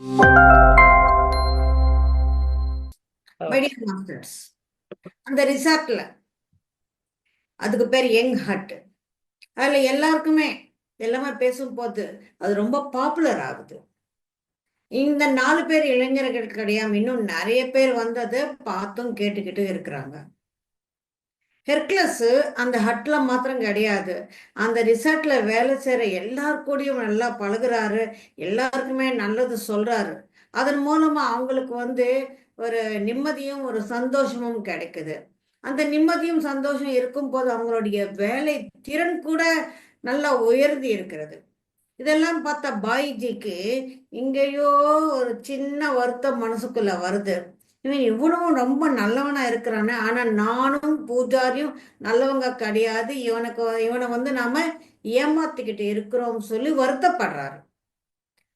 Oh. Masters அந்த ரிசார்ட்ல அதுக்கு பேர் யங் ஹட் அதுல எல்லாருக்குமே எல்லாமே பேசும்போது அது ரொம்ப பாப்புலர் ஆகுது. இந்த நாலு பேர் இளைஞர்கள் கிடையாம இன்னும் நிறைய பேர் வந்தது பார்த்தும் கேட்டுக்கிட்டு இருக்கிறாங்க. ஹெர்க்லஸ் அந்த ஹட்டில் மாத்திரம் கிடையாது. அந்த ரிசார்ட்டில் வேலை செய்கிற எல்லார் கூடயும் நல்லா பழகுறாரு. எல்லாருக்குமே நல்லது சொல்கிறாரு அதன் மூலமாக அவங்களுக்கு வந்து ஒரு நிம்மதியும் ஒரு சந்தோஷமும் கிடைக்குது. அந்த நிம்மதியும் சந்தோஷம் இருக்கும் போது அவங்களுடைய வேலை திறன் கூட நல்லா உயர்ந்து இருக்கிறது. இதெல்லாம் பார்த்தா பாய்ஜிக்கு இங்கேயோ ஒரு சின்ன வருத்தம் மனசுக்குள்ள வருது. இவன் இவனும் ரொம்ப நல்லவனா இருக்கிறானே. ஆனா நானும் பூஜாரியும் நல்லவங்க கிடையாது. இவனுக்கு இவனை வந்து நாம ஏமாத்திக்கிட்டு இருக்கிறோம் சொல்லி வருத்தப்படுறாரு.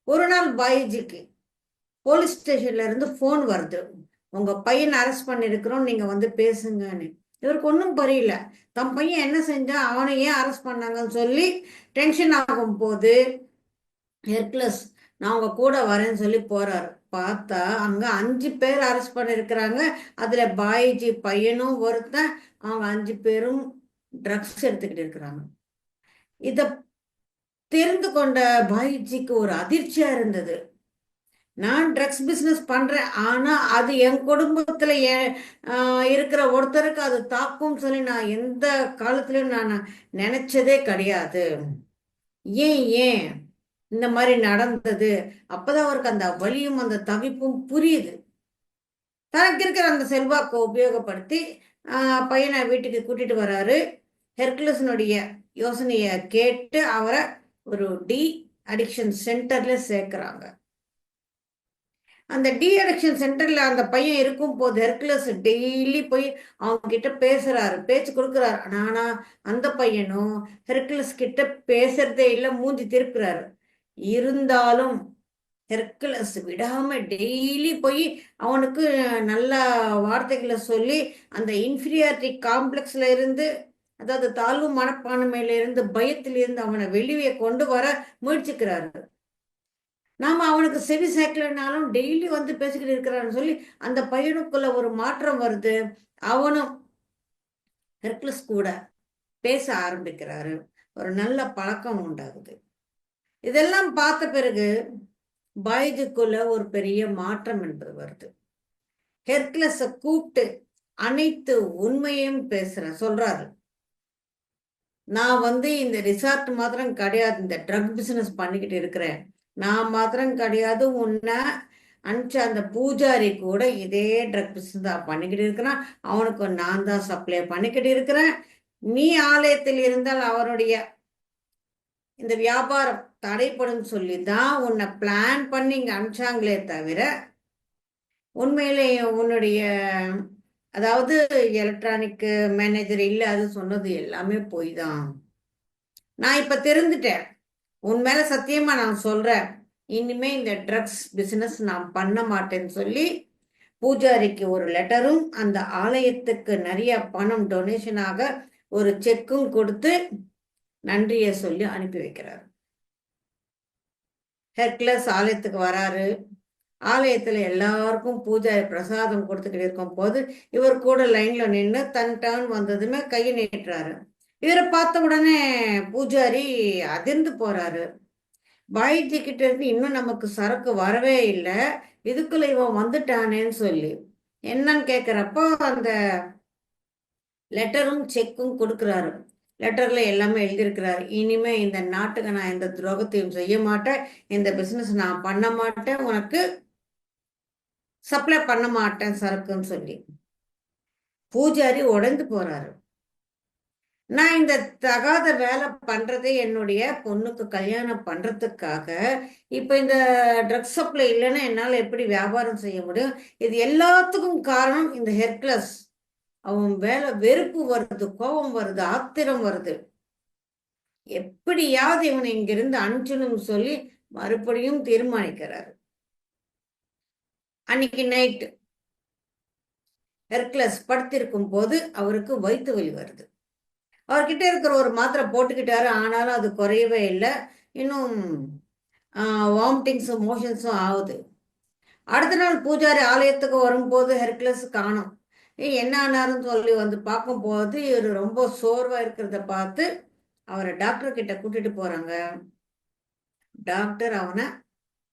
ஒரு நாள் பாய்ஜிக்கு போலீஸ் ஸ்டேஷன்ல இருந்து ஃபோன் வருது. உங்க பையன் அரெஸ்ட் பண்ணிருக்கிறோம் நீங்க வந்து பேசுங்கன்னு. இவருக்கு ஒன்றும் புரியல. தம் பையன் என்ன செஞ்சா அவனை ஏன் அரெஸ்ட் பண்ணாங்கன்னு சொல்லி டென்ஷன் ஆகும் போது ஹெர்க்லஸ் நான் உங்க கூட வரேன்னு சொல்லி போறாரு. பார்த்தா அங்க அஞ்சு பேர் அரெஸ்ட் பண்ணிருக்கிறாங்க. அதுல பாய்ஜி பையனும் ஒருத்தன் அவங்க அஞ்சு பேரும் ட்ரக்ஸ் எடுத்துக்கிட்டு இருக்கிறாங்க. இத தெரிந்து கொண்ட பாய்ஜிக்கு ஒரு அதிர்ச்சியா இருந்தது. நான் ட்ரக்ஸ் பிஸ்னஸ் பண்றேன் ஆனா அது என் குடும்பத்துல இருக்கிற ஒருத்தருக்கு அது தாக்கும் சொல்லி நான் எந்த காலத்திலயும் நான் நினைச்சதே கிடையாது. ஏன் ஏன்? இந்த மாதிரி நடந்தது. அப்பதான் அவருக்கு அந்த வலியும் அந்த தவிப்பும் புரியுது. தனக்கு இருக்கிற அந்த செல்வாக்கை உபயோகப்படுத்தி பையனை வீட்டுக்கு கூட்டிட்டு வராரு. ஹெர்குலஸினுடைய யோசனையை கேட்டு அவரை ஒரு டி அடிக்ஷன் சென்டர்ல சேர்க்கிறாங்க. அந்த டி அடிக்ஷன் சென்டர்ல அந்த பையன் இருக்கும் போது ஹெர்குலஸ் டெய்லி போய் அவங்க கிட்ட பேசுறாரு. பேச்சு கொடுக்குறாரு. ஆனா அந்த பையனும் ஹெர்குலஸ் கிட்ட பேசுறதே இல்லை மூஞ்சி திருப்புறாரு. இருந்தாலும் ஹெர்குலஸ் விடாம டெய்லி போய் அவனுக்கு நல்ல வார்த்தைகளை சொல்லி அந்த இன்ஃபீரியாரிட்டி காம்ப்ளெக்ஸ்ல இருந்து அதாவது தாழ்வு மனப்பான்மையில இருந்து பயத்திலிருந்து அவனை வெளியே கொண்டு வர முயற்சிக்கிறாரு. நாம அவனுக்கு செவி சேர்க்கலனாலும் டெய்லி வந்து பேசிக்கிட்டு இருக்கிறான்னு சொல்லி அந்த பையனுக்குள்ள ஒரு மாற்றம் வருது. அவனும் ஹெர்க்லஸ் கூட பேச ஆரம்பிக்கிறாரு. ஒரு நல்ல பழக்கம் உண்டாகுது. இதெல்லாம் பார்த்த பிறகு பாய்ஜுக்குள்ள ஒரு பெரிய மாற்றம் என்பது வருது. ஹெர்க்லஸ கூப்பிட்டு அனைத்து உண்மையும் பேசுற சொல்றாரு. நான் வந்து இந்த ரிசார்ட் மாத்திரம் கிடையாது இந்த ட்ரக் பிசினஸ் பண்ணிக்கிட்டு இருக்கிறேன். நான் மாத்திரம் கிடையாது உன்னை அனுப்பிச்ச அந்த பூஜாரி கூட இதே ட்ரக் பிசினஸ் தான் பண்ணிக்கிட்டு இருக்கிறான். அவனுக்கு நான் தான் சப்ளை பண்ணிக்கிட்டு இருக்கிறேன். நீ ஆலயத்தில் இருந்தால் அவனுடைய இந்த வியாபாரம் தடைப்படும் சொல்லி தான் உன்னை பிளான் பண்ணி இங்கே அனுப்பிச்சாங்களே தவிர உண்மையிலே உன்னுடைய அதாவது எலக்ட்ரானிக் மேனேஜர் இல்லை அது சொன்னது எல்லாமே போய் தான் நான் இப்போ தெரிந்துட்டேன் உன் மேலே சத்தியமாக நான் சொல்கிறேன் இனிமே இந்த ட்ரக்ஸ் பிஸ்னஸ் நான் பண்ண மாட்டேன்னு சொல்லி பூஜாரிக்கு ஒரு லெட்டரும் அந்த ஆலயத்துக்கு நிறைய பணம் டொனேஷனாக ஒரு செக்கும் கொடுத்து நன்றியை சொல்லி அனுப்பி வைக்கிறார். ஹெர்க்லஸ் ஆலயத்துக்கு வராரு. ஆலயத்துல எல்லாருக்கும் பூஜை பிரசாதம் கொடுத்துக்கிட்டு இருக்கும் போது இவர் கூட லைன்ல நின்று தன் டர்ன் வந்ததுமே கையை நீட்டுறாரு. இவரை பார்த்த உடனே பூஜாரி அதிர்ந்து போறாரு. பாய்ஜி கிட்ட இருந்து இன்னும் நமக்கு சரக்கு வரவே இல்லை. இதுக்குள்ள இவன் வந்துட்டானேன்னு சொல்லி. என்னன்னு கேக்குறப்போ அந்த லெட்டரும் செக்கும் கொடுக்குறாரு. லெட்டரில் எல்லாமே எழுதியிருக்கிறார். இனிமே இந்த நாட்டுக்கு நான் எந்த துரோகத்தையும் செய்ய மாட்டேன். இந்த பிஸ்னஸ் நான் பண்ண மாட்டேன். உனக்கு சப்ளை பண்ண மாட்டேன் சரக்குன்னு சொல்லி. பூஜாரி உடைந்து போறாரு. நான் இந்த தகாத வேலை பண்றதே என்னுடைய பொண்ணுக்கு கல்யாணம் பண்றதுக்காக இப்ப இந்த ட்ரக்ஸ் சப்ளை இல்லைன்னா என்னால் எப்படி வியாபாரம் செய்ய முடியும்? இது எல்லாத்துக்கும் காரணம் இந்த ஹெர்க்லஸ் அவன் வேலை வெறுப்பு வருது கோபம் வருது ஆத்திரம் வருது. எப்படியாவது இவனை இங்கிருந்து அனுப்பிச்சணும் சொல்லி மறுபடியும் தீர்மானிக்கிறாரு. அன்னைக்கு நைட்டு ஹெர்க்லஸ் படுத்திருக்கும் போது அவருக்கு வயிற்று வலி வருது. அவர்கிட்ட இருக்கிற ஒரு மாத்திரை போட்டுக்கிட்டாரு ஆனாலும் அது குறையவே இல்லை. இன்னும் வாமிட்டிங்ஸும் மோஷன்ஸும் ஆகுது. அடுத்த நாள் பூஜாரி ஆலயத்துக்கு வரும்போது ஹெர்க்லஸ் காணும். என்ன ஆனாருன்னு சொல்லி வந்து பார்க்கும்போது இவர் ரொம்ப சோர்வா இருக்கிறத பார்த்து அவரை டாக்டர் கிட்ட கூட்டிட்டு போறாங்க. டாக்டர் அவனை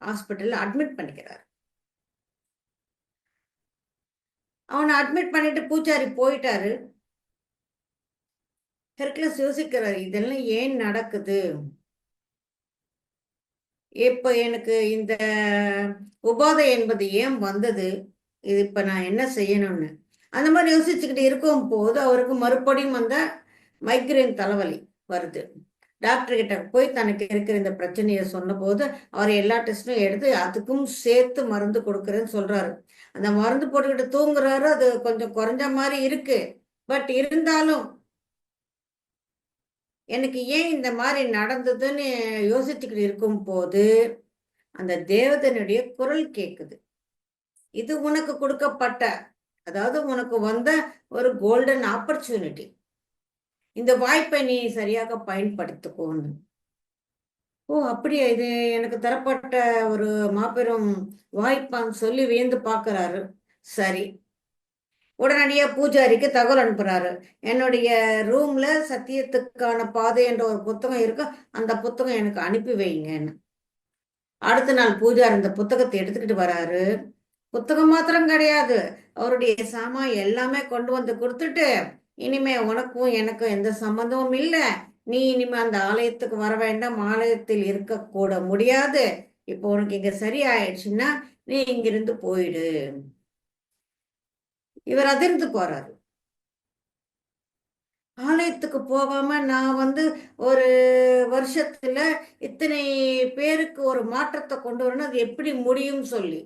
ஹாஸ்பிட்டல்ல அட்மிட் பண்ணிக்கிறார். அவனை அட்மிட் பண்ணிட்டு பூச்சாரி போயிட்டாரு. ஹெர்குலஸ் யோசிக்கிறார் இதெல்லாம் ஏன் நடக்குது? இப்போ எனக்கு இந்த உபாதை என்பது ஏன் வந்தது? இது இப்போ நான் என்ன செய்யணும்னு? அந்த மாதிரி யோசிச்சுக்கிட்டு இருக்கும் போது அவருக்கு மறுபடியும் அந்த மைக்ரேன் தலைவலி வருது. டாக்டர் கிட்ட போய் தனக்கு இருக்கிற இந்த பிரச்சனையை சொன்னபோது அவர் எல்லா டெஸ்டும் எடுத்து அதுக்கும் சேர்த்து மருந்து கொடுக்குறேன்னு சொல்றாரு. அந்த மருந்து போட்டுக்கிட்டு தூங்குறாரு அது கொஞ்சம் குறைஞ்ச மாதிரி இருக்கு. பட் இருந்தாலும் எனக்கு ஏன் இந்த மாதிரி நடந்ததுன்னு யோசிச்சுக்கிட்டு இருக்கும் போது அந்த தேவதனுடைய குரல் கேட்குது இது உனக்கு கொடுக்கப்பட்ட அதாவது உனக்கு வந்த ஒரு கோல்டன் ஆப்பர்ச்சுனிட்டி இந்த வாய்ப்பை நீ சரியாக பயன்படுத்துக்கோன்னு. ஓ அப்படியா இது? எனக்கு தரப்பட்ட ஒரு மாபெரும் வாய்ப்பான்னு சொல்லி வியந்து பார்க்குறாரு. சரி. உடனடியா பூஜாரிக்கு தகவல் அனுப்புறாரு. என்னுடைய ரூம்ல சத்தியத்துக்கான பாதை என்ற ஒரு புத்தகம் இருக்கு. அந்த புத்தகம் எனக்கு அனுப்பி வைங்கன்னு. அடுத்த நாள் பூஜாரி இந்த புத்தகத்தை எடுத்துக்கிட்டு வராரு. புத்தகம் மாத்திரம் கிடையாது. அவருடைய சாமான் எல்லாமே கொண்டு வந்து கொடுத்துட்டு இனிமே உனக்கும் எனக்கும் எந்த சம்மந்தமும் இல்லை. நீ இனிமே அந்த ஆலயத்துக்கு வர வேண்டாம். ஆலயத்தில் இருக்கக்கூட முடியாது. இப்போ உனக்கு இங்க சரி ஆயிடுச்சுன்னா நீ இங்கிருந்து போயிடு. இவர் அதிர்ந்து போறாரு. ஆலயத்துக்கு போகாம நான் வந்து ஒரு வருஷத்துல இத்தனை பேருக்கு ஒரு மாற்றத்தை கொண்டு வரணும். அது எப்படி முடியும் சொல்லி.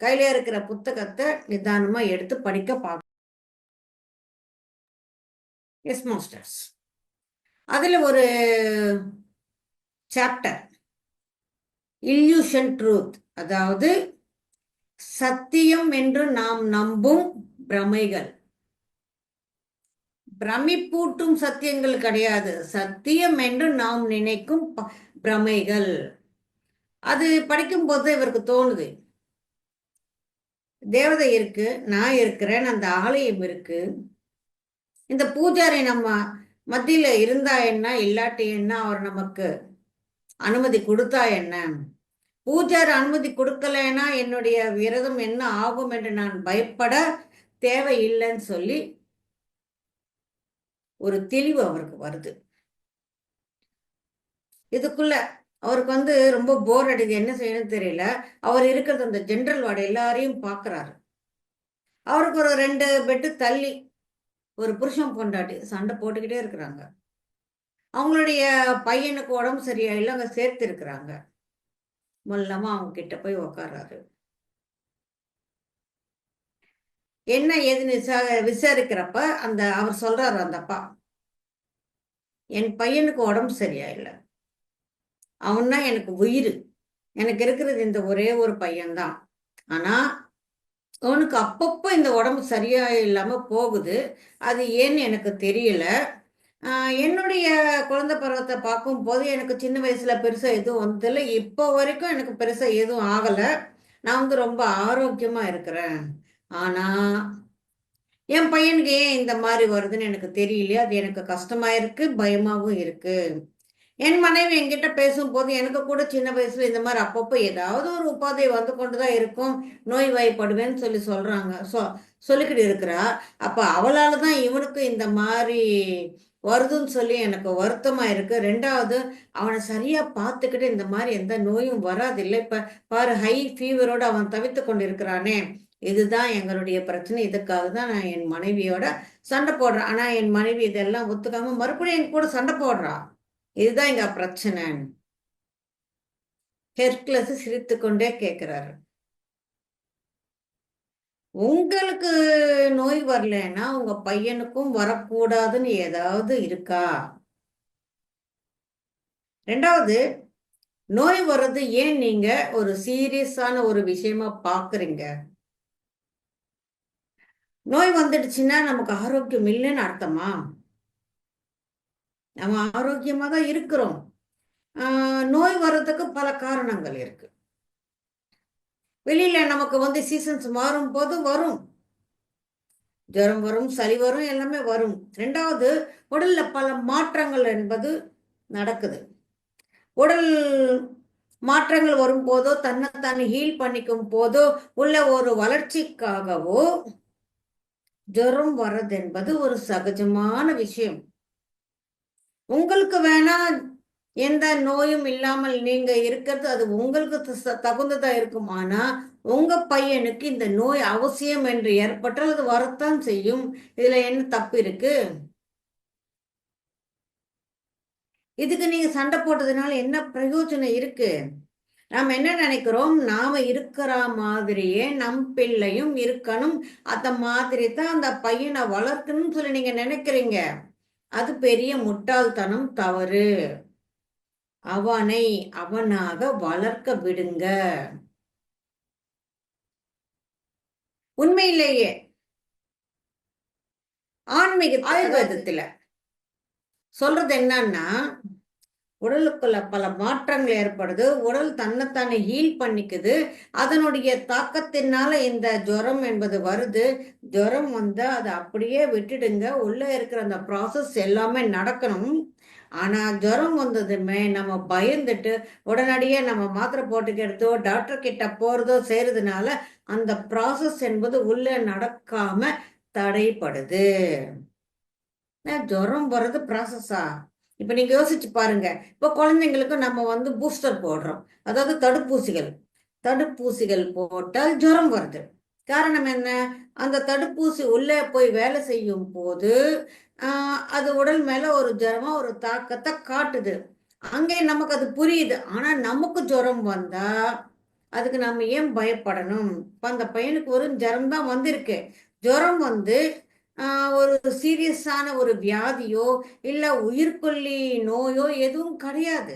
கையில இருக்கிற புத்தகத்தை நிதானமா எடுத்து படிக்க பார்க்க எஸ் மாஸ்டர்ஸ் அதுல ஒரு சாப்டர் இல்யூஷன் ட்ரூத் அதாவது சத்தியம் என்று நாம் நம்பும் பிரமைகள். பிரமிப்பூட்டும் சத்தியங்கள் கிடையாது. சத்தியம் என்று நாம் நினைக்கும் பிரமைகள். அது படிக்கும்போது இவருக்கு தோணுது. தேவதை இருக்கு நான் இருக்கிறேன் அந்த ஆலயம் இருக்கு. இந்த பூஜாரி நம்ம மத்தியில இருந்தா என்ன இல்லாட்டி என்ன அவர் நமக்கு அனுமதி கொடுத்தா என்ன? பூஜார் அனுமதி கொடுக்கலைன்னா என்னுடைய விரதம் என்ன ஆகும் என்று நான் பயப்பட தேவையில்லைன்னு சொல்லி ஒரு தெளிவு அவருக்கு வருது. இதுக்குள்ள அவருக்கு வந்து ரொம்ப போர் அடிக்குது. என்ன செய்யணும்னு தெரியல. அவர் இருக்கிறது அந்த ஜென்ரல் வார்டு எல்லாரையும் பார்க்குறாரு அவருக்கு ஒரு ரெண்டு பெட்டு தள்ளி ஒரு புருஷன் பொண்டாட்டி சண்டை போட்டுக்கிட்டே இருக்கிறாங்க. அவங்களுடைய பையனுக்கு உடம்பு சரியாயில்லை அங்கே சேர்த்து இருக்கிறாங்க. மொல்லமா அவங்க கிட்ட போய் உக்காடுறாரு என்ன ஏதுன்னு விசாரிக்கிறப்ப அந்த அவர் சொல்றாரு அந்த அப்பா என் பையனுக்கு உடம்பு சரியா இல்லை. அவன் தான் எனக்கு உயிர். எனக்கு இருக்கிறது இந்த ஒரே ஒரு பையன்தான். ஆனா அவனுக்கு அப்பப்போ இந்த உடம்பு சரியா இல்லாம போகுது. அது ஏன்னு எனக்கு தெரியல. என்னுடைய குழந்தை பருவத்தை பார்க்கும் போது எனக்கு சின்ன வயசுல பெருசா எதுவும் வந்ததில்லை. இப்போ வரைக்கும் எனக்கு பெருசா எதுவும் ஆகலை. நான் வந்து ரொம்ப ஆரோக்கியமா இருக்கிறேன். ஆனா என் பையனுக்கு ஏன் இந்த மாதிரி வருதுன்னு எனக்கு தெரியலையா. அது எனக்கு கஷ்டமா இருக்கு பயமாவும் இருக்கு. என் மனைவி என்கிட்ட பேசும்போது எனக்கு கூட சின்ன வயசுல இந்த மாதிரி அப்பப்போ ஏதாவது ஒரு உபாதை வந்து கொண்டுதான் இருக்கும். நோய் வாய்ப்படுவேன்னு சொல்லி சொல்றாங்க. சொ சொல்லிக்கிட்டு இருக்கிறா. அப்ப அவளால தான் இவனுக்கு இந்த மாதிரி வருதுன்னு சொல்லி எனக்கு வருத்தமா இருக்கு. ரெண்டாவது அவனை சரியா பார்த்துக்கிட்டு இந்த மாதிரி எந்த நோயும் வராதில்லை. இப்ப பாரு ஹை ஃபீவரோட அவன் தவித்து கொண்டு இருக்கிறானே இதுதான் எங்களுடைய பிரச்சனை. இதுக்காக தான் நான் என் மனைவியோட சண்டை போடுறேன். ஆனா என் மனைவி இதெல்லாம் ஒத்துக்காம மறுபடியும் என் கூட சண்டை போடுறான் இதுதான் எங்க பிரச்சனை ஹெர்க்லஸ் சிரித்து கொண்டே கேட்கிறாரு உங்களுக்கு நோய் வரலன்னா உங்க பையனுக்கும் வரக்கூடாதுன்னு ஏதாவது இருக்கா? ரெண்டாவது நோய் வர்றது ஏன் நீங்க ஒரு சீரியஸான ஒரு விஷயமா பாக்குறீங்க? நோய் வந்துடுச்சுன்னா நமக்கு ஆரோக்கியம் இல்லைன்னு அர்த்தமா? நம்ம ஆரோக்கியமா தான் இருக்கிறோம். நோய் வர்றதுக்கு பல காரணங்கள் இருக்கு. வெளியில நமக்கு வந்து சீசன்ஸ் மாறும் போது வரும். ஜுரம் வரும் சளி வரும் எல்லாமே வரும். ரெண்டாவது உடல்ல பல மாற்றங்கள் என்பது நடக்குது. உடல் மாற்றங்கள் வரும்போதோ தன்னை ஹீல் பண்ணிக்கும் போதோ உள்ள ஒரு வளர்ச்சிக்காகவோ ஜுரம் வர்றது என்பது ஒரு சகஜமான விஷயம். உங்களுக்கு வேணா எந்த நோயும் இல்லாமல் நீங்க இருக்கிறது அது உங்களுக்கு தகுந்ததா இருக்கும். ஆனா உங்க பையனுக்கு இந்த நோய் அவசியம் என்று ஏற்பட்டால் அது வரத்தான் செய்யும். இதுல என்ன தப்பு இருக்கு? இதுக்கு நீங்க சண்டை போட்டதுனால என்ன பிரயோஜனம் இருக்கு? நாம் என்ன நினைக்கிறோம்? நாம இருக்கிற மாதிரியே நம் பிள்ளையும் இருக்கணும். அந்த மாதிரி தான் அந்த பையனை வளர்க்கணும்னு சொல்லி நீங்க நினைக்கிறீங்க. அது பெரிய முட்டாள்தனம் தவறு. அவனை அவனாக வளர்க்க விடுங்க. உண்மையிலேயே. ஆன்மீக ஆயுர்வேதத்துல. சொல்றது என்னன்னா உடலுக்குள்ள பல மாற்றங்கள் ஏற்படுது. உடல் தன்னைத்தானே ஹீல் பண்ணிக்குது. அதனுடைய தாக்கத்தினால இந்த ஜுரம் என்பது வருது. ஜுரம் வந்து அதை அப்படியே விட்டுடுங்க. உள்ள இருக்கிற அந்த ப்ராசஸ் எல்லாமே நடக்கணும். ஆனால் ஜுரம் வந்ததுமே நம்ம பயந்துட்டு உடனடியே நம்ம மாத்திரை போட்டுக்கிறதோ டாக்டர் கிட்ட போகிறதோ செய்கிறதுனால அந்த ப்ராசஸ் என்பது உள்ளே நடக்காம தடைப்படுது. ஜுரம் வர்றது ப்ராசஸா இப்போ நீங்கள் யோசிச்சு பாருங்க. இப்போ குழந்தைங்களுக்கு நம்ம வந்து பூஸ்டர் போடுறோம். அதாவது தடுப்பூசிகள். தடுப்பூசிகள் போட்டால் ஜுரம் வருது. காரணம் என்ன? அந்த தடுப்பூசி உள்ளே போய் வேலை செய்யும் போது அது உடல் மேலே ஒரு ஜுரமாக ஒரு தாக்கத்தை காட்டுது. அங்கே நமக்கு அது புரியுது. ஆனால் நமக்கு ஜுரம் வந்தால் அதுக்கு நம்ம ஏன் பயப்படணும்? இப்போ அந்த பையனுக்கு ஒரு ஜுரம் தான் வந்திருக்கு. ஜுரம் வந்து ஒரு சீரியஸான ஒரு வியாதியோ இல்லை உயிர்கொல்லி நோயோ எதுவும் கிடையாது.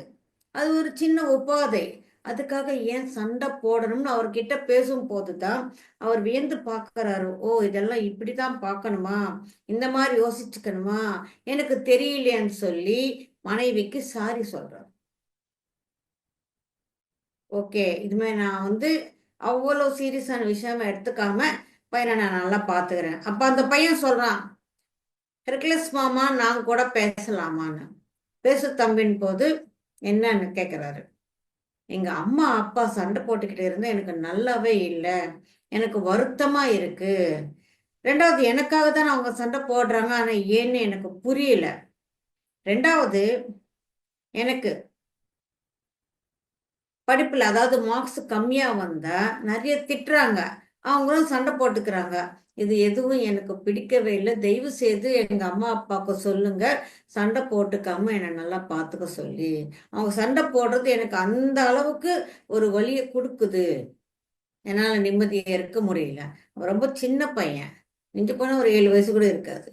அது ஒரு சின்ன உபாதை. அதுக்காக ஏன் சண்டை போடணும்னு அவர்கிட்ட பேசும் போது தான் அவர் வியந்து பார்க்கறாரு. ஓ இதெல்லாம் இப்படி தான் பார்க்கணுமா? இந்த மாதிரி யோசிச்சுக்கணுமா? எனக்கு தெரியலையேன்னு சொல்லி மனைவிக்கு சாரி சொல்கிறார் ஓகே இதுமாதிரி நான் வந்து அவ்வளோ சீரியஸான விஷயமா எடுத்துக்காம பையனை நான் நல்லா பார்த்துக்கிறேன். அப்போ அந்த பையன் சொல்கிறான் ஹெர்குலஸ் மாமா நான் கூட பேசலாமான்னு. பேசு தம்பின் போது என்னன்னு கேட்குறாரு எங்கள் அம்மா அப்பா சண்டை போட்டுக்கிட்டு இருந்தால் எனக்கு நல்லாவே இல்லை. எனக்கு வருத்தமாக இருக்குது ரெண்டாவது எனக்காக தான் அவங்க சண்டை போடுறாங்க. ஆனால் ஏன்னு எனக்கு புரியல. ரெண்டாவது எனக்கு படிப்பில் அதாவது மார்க்ஸ் கம்மியாக வந்தால் நிறைய திட்டுறாங்க. அவங்களும் சண்டை போட்டுக்கிறாங்க. இது எதுவும் எனக்கு பிடிக்கவே இல்லை. தயவு செய்து எங்க அம்மா அப்பாவுக்கு சொல்லுங்க. சண்டை போட்டுக்காம என்னை நல்லா பார்த்துக்க சொல்லி. அவங்க சண்டை போடுறது எனக்கு அந்த அளவுக்கு ஒரு வழியை கொடுக்குது. என்னால் நிம்மதியை இருக்க முடியல. ரொம்ப சின்ன பையன். மிஞ்சி போனால் ஒரு ஏழு வயசு கூட இருக்காது.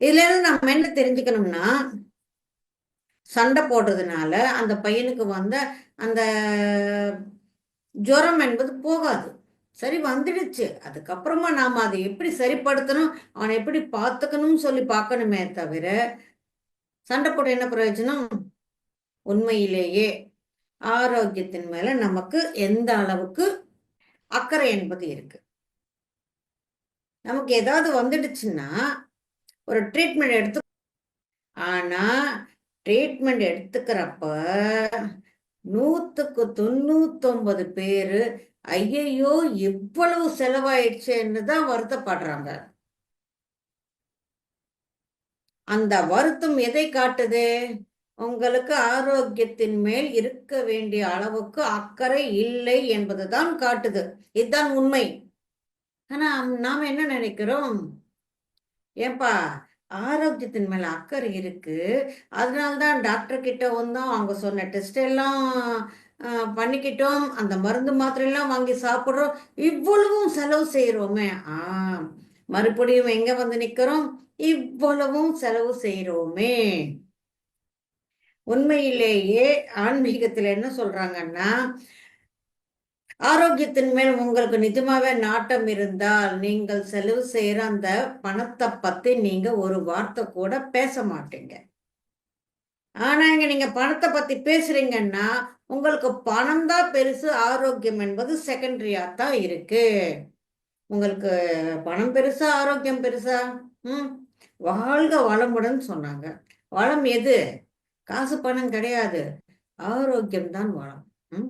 இதுல இருந்து நம்ம என்ன தெரிஞ்சுக்கணும்னா சண்டை போடுறதுனால அந்த பையனுக்கு வந்த அந்த ஜுரம் என்பது போகாது. சரி வந்துடுச்சு. அதுக்கப்புறமா நாம் அதை எப்படி சரிப்படுத்தணும்? அவனை எப்படி பார்த்துக்கணும்னு சொல்லி பார்க்கணுமே தவிர சண்டை போட என்ன பிரயோஜனம்? உண்மையிலேயே ஆரோக்கியத்தின் மேல நமக்கு எந்த அளவுக்கு அக்கறை என்பது இருக்கு. நமக்கு ஏதாவது வந்துடுச்சுன்னா ஒரு ட்ரீட்மெண்ட் எடுத்து ஆனா ட்ரீட்மெண்ட் எடுத்துக்கிறப்ப நூத்துக்கு தொண்ணூத்தொன்பது பேரு ஐயையோ இவ்வளவு செலவாயிடுச்சுன்னு தான் வருத்தப்படுறாங்க. அந்த வருத்தம் எதை காட்டுது? உங்களுக்கு ஆரோக்கியத்தின் மேல் இருக்க வேண்டிய அளவுக்கு அக்கறை இல்லை என்பதுதான் காட்டுது. இதுதான் உண்மை. ஆனா நாம் என்ன நினைக்கிறோம்? ஏன்பா ஆரோக்கியத்தின் மேல அக்கறை இருக்கு. அதனால்தான் டாக்டர் கிட்ட வந்தோம். அவங்க சொன்ன டெஸ்ட் எல்லாம் பண்ணிக்கிட்டோம். அந்த மருந்து மாத்திரையெல்லாம் வாங்கி சாப்பிட்றோம். இவ்வளவும் செலவு செய்கிறோமே ஆ மறுபடியும் எங்க வந்து நிக்கிறோம்? இவ்வளவும் செலவு செய்கிறோமே உண்மையிலேயே ஆன்மீகத்துல என்ன சொல்றாங்கன்னா ஆரோக்கியத்தின் மேல் உங்களுக்கு நிஜமாவே நாட்டம் இருந்தால் நீங்கள் செலவு செய்யற அந்த பணத்தை பத்தி நீங்க ஒரு வார்த்தை கூட பேச மாட்டீங்க. ஆனா இங்க நீங்க பணத்தை பத்தி பேசுறீங்கன்னா உங்களுக்கு பணம் தான் பெருசு ஆரோக்கியம் என்பது செகண்டரியா தான் இருக்கு. உங்களுக்கு பணம் பெருசா ஆரோக்கியம் பெருசா? ம். வாழ்க வளமுடன் சொன்னாங்க. வளம் எது? காசு பணம் கிடையாது. ஆரோக்கியம் தான் வளம். ம்.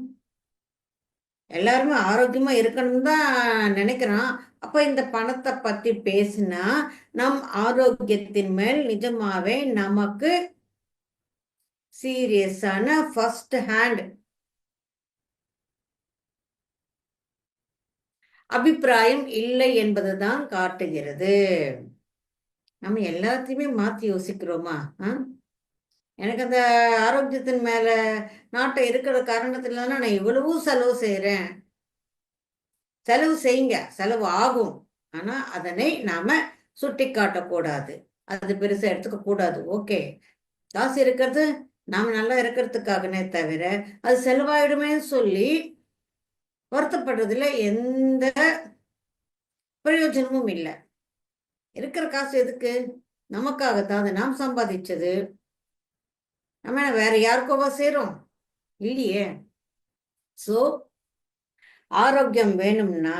எல்லாருமே ஆரோக்கியமா இருக்கணும் தான் நினைக்கிறோம் அப்ப இந்த பணத்தை பத்தி பேசினா நம் ஆரோக்கியத்தின் மேல் நிஜமாவே நமக்கு சீரியஸான ஃபர்ஸ்ட் ஹேண்ட் அபிப்பிராயம் இல்லை என்பதுதான் காட்டுகிறது. நம்ம எல்லாத்தையுமே மாத்தி யோசிக்கிறோமா? எனக்கு அந்த ஆரோக்கியத்தின் மேல நாட்டம் இருக்கிற காரணத்துல நான் இவ்வளவும் செலவு செய்யறேன் செலவு செய்யுங்க. செலவு ஆகும். ஆனா அதனை நாம சுட்டி காட்டக்கூடாது அது பெருசா எடுத்துக்க கூடாது ஓகே. காசு இருக்கிறது நாம் நல்லா இருக்கிறதுக்காகனே தவிர அது செலவாயிடுமே சொல்லி வருத்தப்படுறதுல எந்த பிரயோஜனமும் இல்லை. இருக்கிற காசு எதுக்கு? நமக்காகத்தான் அதை நாம் சம்பாதிச்சது. நம்ம வேற யாருக்கோவா சேரும்? இல்லையே. ஸோ ஆரோக்கியம் வேணும்னா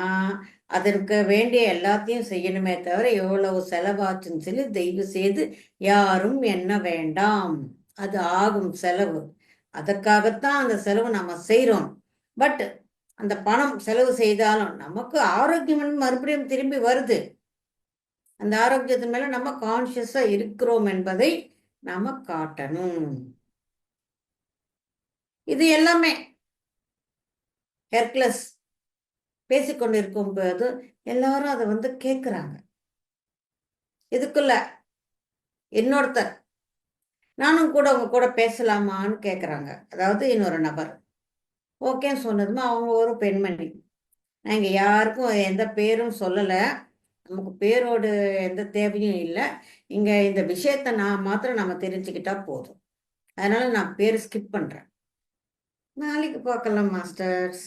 அதற்கு வேண்டிய எல்லாத்தையும் செய்யணுமே தவிர எவ்வளவு செலவாச்சுன்னு சொல்லி தயவு செய்து யாரும் என்ன வேண்டாம். அது ஆகும் செலவு. அதற்காகத்தான் அந்த செலவு நம்ம செய்கிறோம் பட் அந்த பணம் செலவு செய்தாலும் நமக்கு ஆரோக்கியம் மறுபடியும் திரும்பி வருது. அந்த ஆரோக்கியத்தின் மேல நம்ம கான்சியஸா இருக்கிறோம் என்பதை நாம காட்டணும். இது எல்லாமே ஹெர்க்லஸ் பேசிக்கொண்டிருக்கும் போது எல்லாரும் அதை வந்து கேட்குறாங்க இதுக்குள்ள இன்னொருத்தர் நானும் கூட அவங்க கூட பேசலாமான்னு கேட்குறாங்க அதாவது இன்னொரு நபர். ஓகேன்னு சொன்னதுமா அவங்க ஒரு பெண்மணி. நான் இங்கே யாருக்கும் எந்த பேரும் சொல்லலை. நமக்கு பேரோடு எந்த தேவையும் இல்லை. இங்கே இந்த விஷயத்த நான் மாத்திரம் நம்ம தெரிஞ்சுக்கிட்டா போதும். அதனால் நான் பேர் ஸ்கிப் பண்ணுறேன் நாளைக்கு பார்க்கலாம் மாஸ்டர்ஸ்